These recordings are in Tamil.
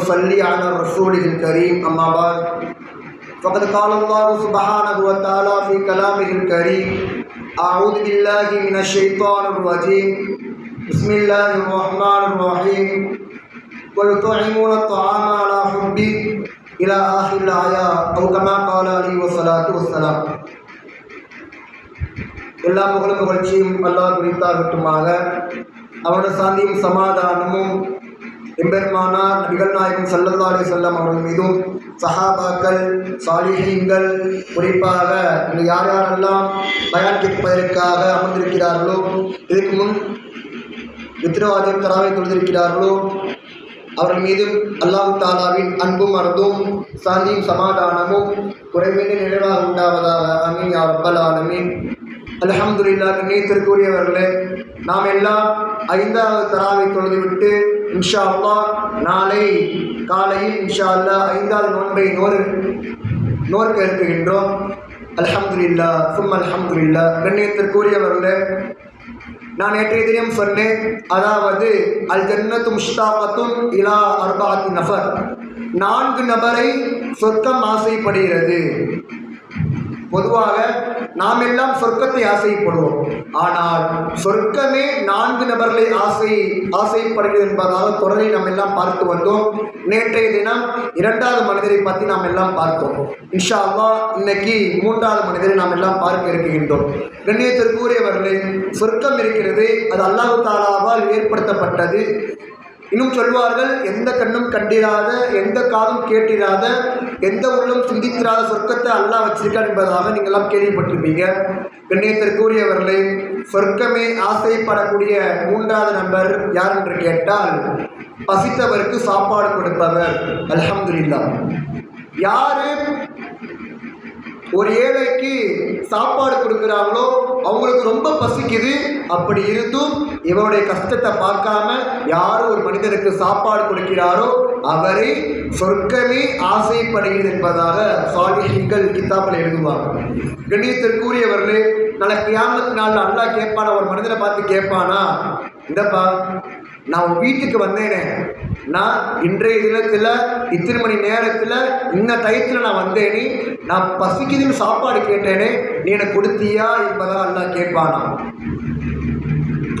ونصلي على رسوله الكريم أما بعد فقد قال الله سبحانه وتعالى في كلامه الكريم أعوذ بالله من الشيطان الرجيم بسم الله الرحمن الرحيم ويطعمون الطعام على حبه إلى آخر الآية أو كما قال عليه الصلاة والسلام எல்லா புகழும் புகழ்ச்சியும் அல்லாஹ் குறித்தாகட்டுமாக அவனோட சாந்தியும் சமாதானமும் எம்பெருமானார் நபிகள் நாயகம் சல்லல்லா செல்லம் அவர்கள் மீதும் சஹாபாக்கள் சாலிஹீங்கள் குறிப்பாக இன்று யார் யாரெல்லாம் பயான் கேட்பதற்காக அமர்ந்திருக்கிறார்களோ இதுக்கு முன் வித்ரவாதியம் தராவை தொழுதிருக்கிறார்களோ அவர்கள் மீதும் அல்லாஹு தாலாவின் அன்பும் அருந்தும் சாந்தியும் சமாதானமும் குறைவின்றி நிறைவாக உண்டாவதாக அமீன் யார் ரப்பல் ஆலமீன். அல்ஹம்துலில்லா கண்ணியத்திற்குரியவர்களே நாம் எல்லாம் ஐந்தாவது தராவை தொழுதுவிட்டு இன்ஷா அல்லா நாளை காலையில் இன்ஷா அல்லா ஐந்தாவது நோன்பை நோர் நோர்க்க இருக்குகின்றோம் அல்ஹம்துலில்லா சும் அல்ஹம்துலில்லா கண்ணியத்திற்குரியவர்களே நான் நேற்றைய தினம் சொன்னேன் அதாவது அல் ஜன்னத்து முஷ்தாபத்தும் இலா அர்பாத் நபர் நான்கு நபரை சொர்க்கம் ஆசைப்படுகிறது. பொதுவாக நாம் எல்லாம் சொர்க்கத்தை ஆசைப்படுவோம். ஆனால் சொர்க்கமே நான்கு நபர்களை ஆசை ஆசைப்படுகிறது என்பதாக தொடரை நாம் எல்லாம் பார்த்து வந்தோம். நேற்றைய தினம் இரண்டாவது மனிதரை பற்றி நாம் எல்லாம் பார்த்தோம். இன்ஷா அல்லா இன்னைக்கு மூன்றாவது மனிதரை நாம் எல்லாம் பார்க்க இருக்கின்றோம். கண்ணியத்திற்குரியவர்களே சொர்க்கம் இருக்கிறது அது அல்லாஹு தாலாவால் ஏற்படுத்தப்பட்டது. இன்னும் சொல்வார்கள் எந்த கண்ணும் கண்டிராத எந்த காதும் கேட்டிராத எந்த உள்ளம் சிந்தித்திராத சொர்க்கத்தை அல்லாஹ் வச்சிருக்கான் என்பதாக நீங்களாம் கேள்விப்பட்டிருப்பீங்க. கண்ணியத்திற்குரியவர்களே சொர்க்கமே ஆசைப்படக்கூடிய மூன்றாவது நபர் யார் என்று கேட்டால் பசித்தவருக்கு சாப்பாடு கொடுப்பவர். அலமதுல்லா யாரு? ஒரு ஏழைக்கு சாப்பாடு கொடுக்குறாங்களோ அவங்களுக்கு ரொம்ப பசிக்குது. அப்படி இருந்தும் இவருடைய கஷ்டத்தை பார்க்காம யார் ஒரு மனிதனுக்கு சாப்பாடு கொடுக்கிறாரோ அவரை சொர்க்கமே ஆசைப்படுகிறது என்பதாக சாலிஹிங்கள் கித்தாப்பில் எழுதுவாங்க. கண்ணியத்திற்குரியவர்களே நாளை கியாமத்து நாளில் அல்லா கேட்பானா? ஒரு மனிதனை பார்த்து கேட்பானா? இந்தப்பா நான் உன் வீட்டுக்கு வந்தேனே. நான் இன்றைய தினத்தில் இத்தனை மணி நேரத்தில் இந்த டயத்தில் நான் வந்தேனே. நான் பசிக்குதுன்னு சாப்பாடு கேட்டேனே நீ எனக்கு கொடுத்தியா என்பதாக அல்லா கேட்பானா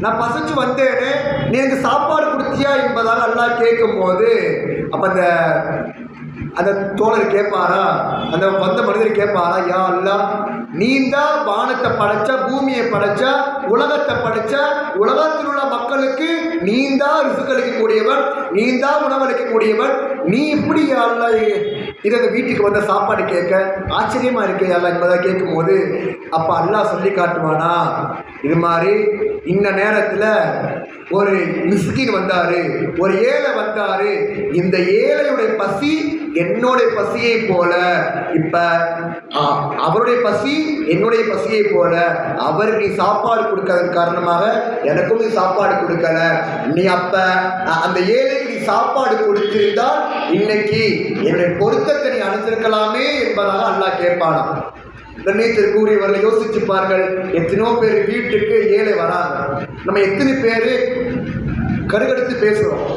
நான் பசிச்சு வந்தேனே நீ எனக்கு சாப்பாடு கொடுத்தியா என்பதாக அல்லா கேட்கும்போது அப்போ அந்த அந்த தோழர் கேட்பாரா? அந்த வந்த மனிதர் கேட்பாரா? யா அல்லா நீந்தா வானத்தை படைச்ச பூமியை படைச்ச உலகத்தை படைச்ச உலகத்தில் உள்ள மக்களுக்கு நீந்தா தான் ரிசுக்களிக்கக்கூடியவன் நீந்தா உணவளிக்கக்கூடியவன் நீ இப்படி யா இது இதை வீட்டுக்கு வந்த சாப்பாடு கேட்க ஆச்சரியமா இருக்கே அல்லா என்பதை கேட்கும்போது அப்போ அல்லாஹ் சொல்லி காட்டுவானா? இது மாதிரி இந்த நேரத்தில் ஒரு மிஸ்கின் வந்தாரு ஒரு ஏழை வந்தாரு. இந்த ஏழையுடைய பசி என்னுடைய பசியை போல இப்ப அவருடைய பசி என்னுடைய பசியை போல அவருக்கு நீ சாப்பாடு கொடுக்கறதன் காரணமாக எனக்கும் நீ சாப்பாடு கொடுக்கல. நீ அப்ப அந்த ஏழைக்கு நீ சாப்பாடு கொடுத்திருந்தால் இன்னைக்கு என்னுடைய பொருத்தத்தை நீ அனுப்பிச்சிருக்கலாமே என்பதாக அல்லாஹ் கேட்பானா கண்ணியத்திற்குரியவர்களை யோசிச்சு பாருங்கள் எத்தனையோ பேர் வீட்டுக்கு ஏழை வராங்க. நம்ம எத்தனை பேர் கருகடுத்து பேசுகிறோம்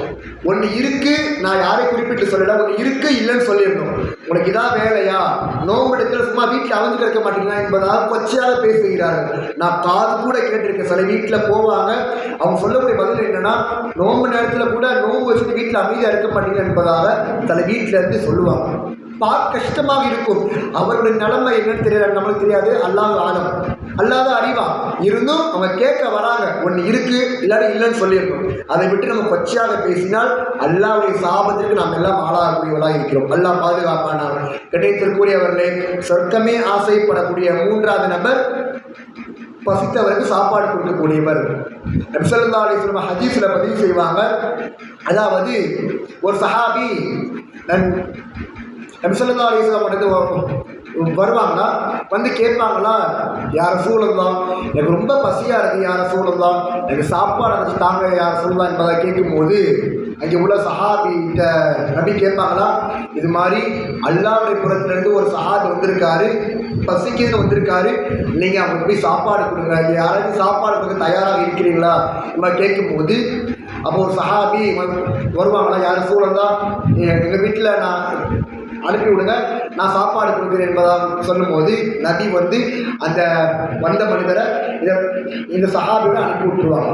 ஒன்று இருக்கு நான் யாரை குறிப்பிட்டு சொல்லல ஒன்று இருக்கு இல்லைன்னு சொல்லியிருந்தோம். உனக்கு இதான் வேலையா? நோம்பெடுத்துல சும்மா வீட்டில் அமைஞ்சு கிடக்க மாட்டீங்களா என்பதாக கொச்சையாக பேசுகிறார்கள். நான் காது கூட கேட்டிருக்கேன் சில வீட்டில் போவாங்க. அவங்க சொல்லக்கூடிய பதில் என்னன்னா நோம்பு நேரத்தில் கூட நோம்பு வச்சுட்டு வீட்டில் அமைதியாக இருக்க மாட்டீங்க என்பதாக சில வீட்டில் இருந்து சொல்லுவாங்க. பார்க்க கஷ்டமாக இருக்கும். அவருடைய நிலைமை என்னன்னு தெரியாது நம்மளுக்கு தெரியாது. அல்லாஹ் ஆழம் அல்லாத அறிவா இருந்தும் அவன் கேட்க வராங்க. ஒன்று இருக்கு இல்லாட்டி இல்லைன்னு சொல்லியிருக்கோம். அதை விட்டு நம்ம கொச்சையாக பேசினால் அல்லாவுடைய சாபத்திற்கு நாம் எல்லாம் ஆளாகக்கூடியவர்களாக இருக்கிறோம். அல்லாஹ் பாதுகாப்பானார் கிடைத்திற்கூடியவர்களே சொர்க்கமே ஆசைப்படக்கூடிய மூன்றாவது நபர் பசித்தவருக்கு சாப்பாடு கொடுக்கக்கூடியவர். நபிசல்லா அலிஸ்லம் ஹதீஸில் பதிவு செய்வாங்க. அதாவது ஒரு சஹாபி நன் நபிசல்லா அலிஸ்லாம் வந்து வருவாங்களா? வந்து கேட்பாங்களா? யார சூழல்லாம் எனக்கு ரொம்ப பசியாக இருக்குது யார சூழல்லாம் எனக்கு சாப்பாடு வச்சு தாங்க யார சூழலாம் என்பதை கேட்கும்போது அங்கே உள்ள சஹாபிகிட்ட நபி கேட்பாங்களா? இது மாதிரி அல்லாவுடைய புறத்துலேருந்து ஒரு சஹாபி வந்திருக்காரு பசிக்குன்னு வந்திருக்காரு. நீங்கள் அவங்களுக்கு போய் சாப்பாடு கொடுங்க. யாராச்சும் சாப்பாடு கொடுக்க தயாராக இருக்கிறீங்களா? இந்த கேட்கும்போது அப்போ ஒரு சஹாபி வருவாங்களா? யார் சூழல் எங்கள் வீட்டில் நான் அனுப்பி விடுங்க. நான் சாப்பாடு கொடுக்குறேன் என்பதாக சொல்லும்போது நபி வந்து அந்த வந்த மனிதரை இதை இந்த சஹாபியோட அனுப்பி விட்டுருவாங்க.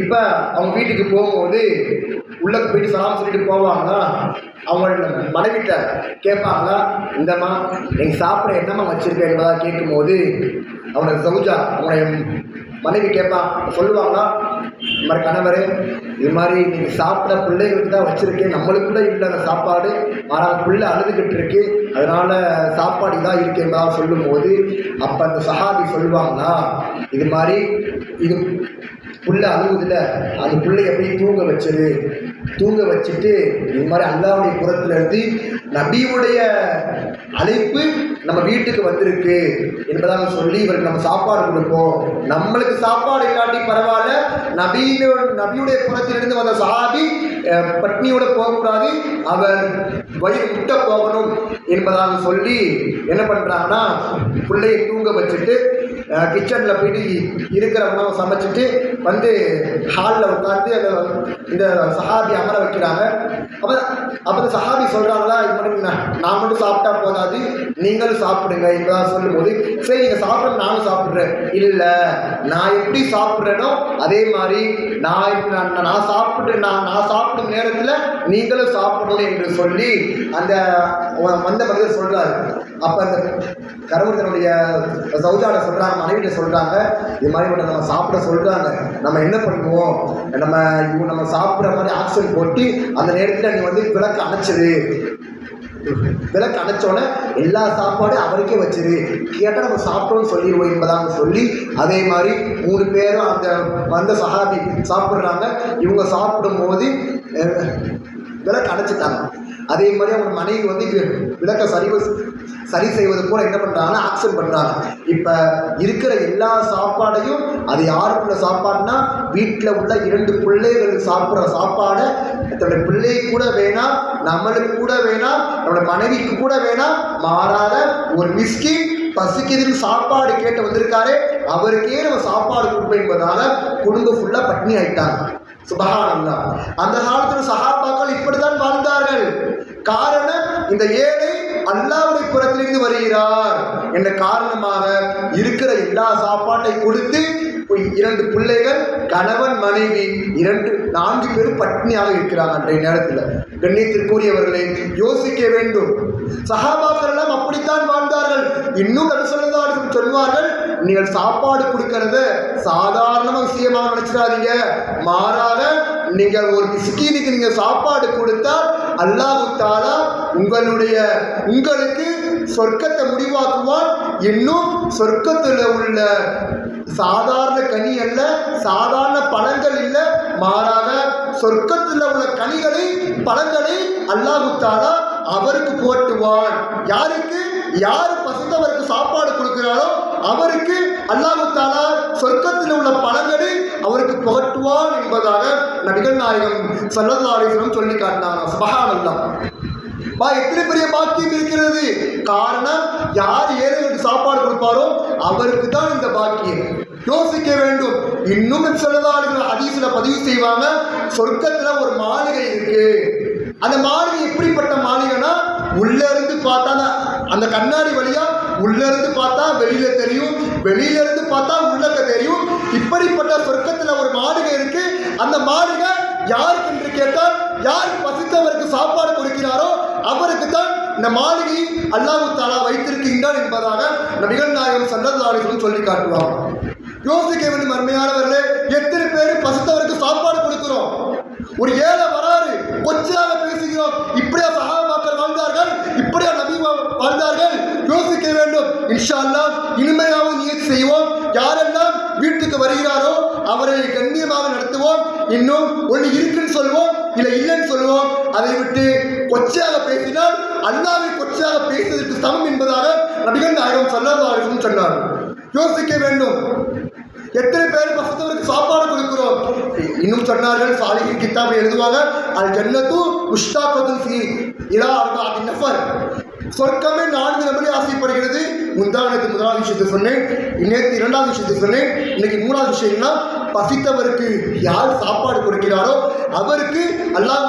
இப்போ அவங்க வீட்டுக்கு போகும்போது உள்ளே போயிட்டு சலாம் சொல்லிட்டு போவாங்கன்னா அவங்க மனைவிட்ட கேட்பாங்களா இந்தம்மா நீங்கள் சாப்பிட என்னம்மா வச்சுருக்கேன் என்பதாக கேட்கும்போது அவனோட சௌஜா அவனுடைய மனைவி கேட்பான் சொல்லுவாங்கன்னா இது மாதிரி கணவரே இது மாதிரி நீங்கள் சாப்பிட பிள்ளைகளுக்கு தான் வச்சுருக்கேன். நம்மளுக்குள்ள இல்லை அந்த சாப்பாடு. மாறாக பிள்ளை அழுதுகிட்டு இருக்கு. அதனால் சாப்பாடு இதாக இருக்கு என்பதாக சொல்லும்போது அப்போ அந்த சஹாபி சொல்லுவாங்களா இது மாதிரி இது புள்ள அழுகுதுல அந்த பிள்ளைய எப்படி தூங்க வச்சது? தூங்க வச்சுட்டு இது மாதிரி அல்லாவுடைய புறத்தில் இருந்து நபியுடைய அழைப்பு நம்ம வீட்டுக்கு வந்திருக்கு என்பதாக சொல்லி இவருக்கு நம்ம சாப்பாடு கொடுப்போம். நம்மளுக்கு சாப்பாடு இல்லாட்டி பரவாயில்ல. நபியின நபியுடைய புறத்திலிருந்து வந்த சஹாபி பட்னியோட போகக்கூடாது. அவர் வழி விட்ட போகணும் என்பதாக சொல்லி என்ன பண்ணுறாங்கன்னா பிள்ளையை தூங்க வச்சுட்டு கிச்சனில் போயிட்டு இருக்கிற உணவை சமைச்சிட்டு வந்து ஹாலில் உட்காந்து அந்த இந்த சஹாபி அமர வைக்கிறாங்க. அப்போ அப்போ சஹாபி சொல்கிறாங்களா இது மட்டும் நான் நான் மட்டும் சாப்பிட்டா போதாது நீங்களும் சாப்பிடுங்க என்பதாக சொல்லும்போது சரி நீங்கள் சாப்பிட நானும் சாப்பிட்றேன். இல்லை நான் எப்படி சாப்பிட்றேனோ அதே மாதிரி நான் இப்ப நான் சாப்பிட்டு நான் நான் சாப்பிடும் நேரத்தில் நீங்களும் சாப்பிடணும் என்று சொல்லி அந்த வந்த மனிதர் சொல்கிறாரு அப்போ அந்த கருமத்தினுடைய சௌஜால சொல்கிறாங்க மனைவிட்ட சொல்கிறாங்க இது மாதிரி ஒன்று நம்ம சாப்பிட சொல்கிறாங்க நம்ம என்ன பண்ணுவோம்? நம்ம நம்ம சாப்பிட்ற மாதிரி ஆக்சிஜன் போட்டு அந்த நேரத்தில் நீ வந்து விளக்கு அணைச்சிரு. விளக்கு அணைச்சோன்னே எல்லா சாப்பாடும் அவருக்கே வச்சிரு. கேட்டால் நம்ம சாப்பிட்டோம்னு சொல்லிடுவோம் என்பதாக சொல்லி அதே மாதிரி மூணு பேரும் அந்த வந்த சஹாபி சாப்பிட்றாங்க. இவங்க சாப்பிடும்போது போது விளக்கு அணைச்சிட்டாங்க. அதே மாதிரி அவங்க மனைவி வந்து விளக்க சரி சரி செய்வது போல என்ன பண்ணுறாங்கன்னா ஆக்சன் பண்ணுறாங்க இப்போ இருக்கிற எல்லா சாப்பாடையும் அது யாருக்குள்ள சாப்பாடுனா வீட்டில் உள்ள இரண்டு பிள்ளைகள் சாப்பிட்ற சாப்பாடை தன்னுடைய பிள்ளை கூட வேணாம் நம்மளுக்கு கூட வேணாம் நம்மளோட மனைவிக்கு கூட வேணாம் மாறாத ஒரு மிஸ்கின் பசிக்குதுன்னு சாப்பாடு கேட்டு வந்திருக்காரு அவருக்கே நம்ம சாப்பாடு கொடுப்போம் என்பதால குடும்பம் ஃபுல்லாக பட்னி ஆயிட்டாங்க. சுபகானந்தா. அந்த காலத்தில் சஹாபாக்கள் இப்படித்தான் வாழ்ந்தார்கள். காரணம் இந்த ஏழை அல்லாவுடைய புறத்திலிருந்து வருகிறார் என்ற காரணமாக இருக்கிற எல்லா சாப்பாட்டை கொடுத்து இரண்டு பிள்ளைகள் கணவன் மனைவி இரண்டு நான்கு பேரும் பட்னியாக இருக்கிறாங்க அன்றைய நேரத்தில். கண்ணியத்திற்குரியவர்களை யோசிக்க வேண்டும். சஹாபாக்கள் எல்லாம் அப்படித்தான் வாழ்ந்தார்கள். இன்னும் நபிசல்லாலும் சொல்வார்கள் நீங்கள் சாப்பாடு கொடுக்கறத சாதாரண விஷயமாக நினைச்சிடாதீங்க. மாறாக நீங்கள் ஒரு மிஸ்கீனுக்கு நீங்க சாப்பாடு கொடுத்தால் அல்லாஹு தாலா உங்களுடைய உங்களுக்கு சொர்க்கத்தை முடிவாக்குவான். இன்னும் சொர்க்கத்தில் உள்ள சாதாரண கனி அல்ல சாதாரண பழங்கள் இல்லை. மாறாக சொர்க்கத்தில் உள்ள கனிகளை பழங்களை அல்லாஹு தாலா அவருக்கு போட்டுவான் யாருக்கு? யார் பசித்தவருக்கு சாப்பாடு கொடுக்கிறாரோ அவருக்கு அல்லாஹு தாலா சொர்க்கத்தில் உள்ள பழங்களை அவருக்கு புகட்டுவான் என்பதாக நபிகள் நாயகம் சல்லல்லாஹு சொல்லி காட்டினாங்க சுபஹானல்லாஹ். பா எத்தனை பெரிய பாக்கியம் இருக்கிறது? காரணம் யார் ஏழைகளுக்கு சாப்பாடு கொடுப்பாரோ அவருக்கு தான் இந்த பாக்கியம். யோசிக்க வேண்டும். இன்னும் சொல்லதாளுகள் ஹதீஸ்ல பதிவு செய்வாங்க சொர்க்கத்தில் ஒரு மாளிகை இருக்கு. அந்த மாளிகை எப்படிப்பட்ட மாளிகைனா உள்ள இருந்து பார்த்தா அந்த- கண்ணாடி வழியா உள்ள இருந்து பார்த்தா வெளியில தெரியும் வெளியில இருந்து பார்த்தா உள்ளக்க தெரியும். இப்படிப்பட்ட சொர்க்கத்துல ஒரு மாளிகை இருக்கு. அந்த மாளிகை யாருக்கு என்று கேட்டால் யார் பசித்தவருக்கு சாப்பாடு கொடுக்கிறாரோ அவருக்கு தான் இந்த மாளிகை அல்லாஹு தாலா வைத்திருக்கின்றார் என்பதாக நபிகள் நாயகம் சந்தர்தாரிகளும் சொல்லி காட்டுவாங்க. யோசிக்க வேண்டும் அருமையானவர்களே எத்தனை பேர் பசித்தவருக்கு சாப்பாடு கொடுக்கிறோம்? ஒரு ஏழை கொச்சையாக பேசுகிறோம். இப்படியா சகாபாக்கள் வாழ்ந்தார்கள் இப்படியா நபி வாழ்ந்தார்கள். யோசிக்க வேண்டும். இன்ஷா அல்லாஹ் இனிமையாகவும் நியதி செய்வோம். யாரெல்லாம் வீட்டுக்கு வருகிறாரோ அவரை கண்ணியமாக நடத்துவோம். இன்னும் ஒன்று இருக்குன்னு சொல்லுவோம் இல்லை இல்லைன்னு சொல்லுவோம் அதை விட்டு கொச்சையாக பேசினால் அல்லாவை கொச்சையாக பேசுவதற்கு சமம் என்பதாக நடிகர் நாயகம் சல்லல்லாஹு சொன்னார் யோசிக்க வேண்டும். எத்தனை பேர் பசத்தவருக்கு சாப்பாடு கொடுக்கிறோம் இன்னும் சொன்னார்கள் சாலிஹின் கித்தாபை எழுதுவாங்க அல் ஜன்னத்து முஷ்தாகத்துன் ஃபி இலா அர்பாஅத்தின் நஃபர். சொர்க்கமே நான்கு நபரை ஆசைப்படுகிறது முந்தாவது முதலாவது விஷயத்தை சொன்னேன் நேற்று இரண்டாவது விஷயத்தை சொன்னேன். இன்னைக்கு மூணாவது விஷயம்னா பசித்தவருக்கு யார் சாப்பாடு கொடுக்கிறாரோ அவருக்கு அல்லாஹ்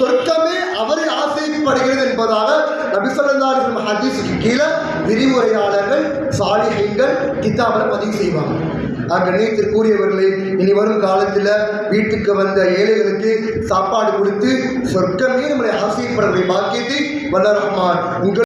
சொர்க்கமே அவரை ஆசைப்படுகிறது என்பதாக நபிசல்லாஹிம் ஹதீஸுக்கு கீழே விரிவுரையாளர்கள் சாலிகைகள் கித்தாபில் பதிவு செய்வாங்க. கண்ணியத்திற்குரியவர்களே இனி வரும் காலத்தில் வீட்டுக்கு வந்த ஏழைகளுக்கு சாப்பாடு கொடுத்து சொர்க்கமே நம்மளை ஆசைப்படக்கூடிய பாக்கியத்தை வல்ல ரஹ்மான் உங்கள்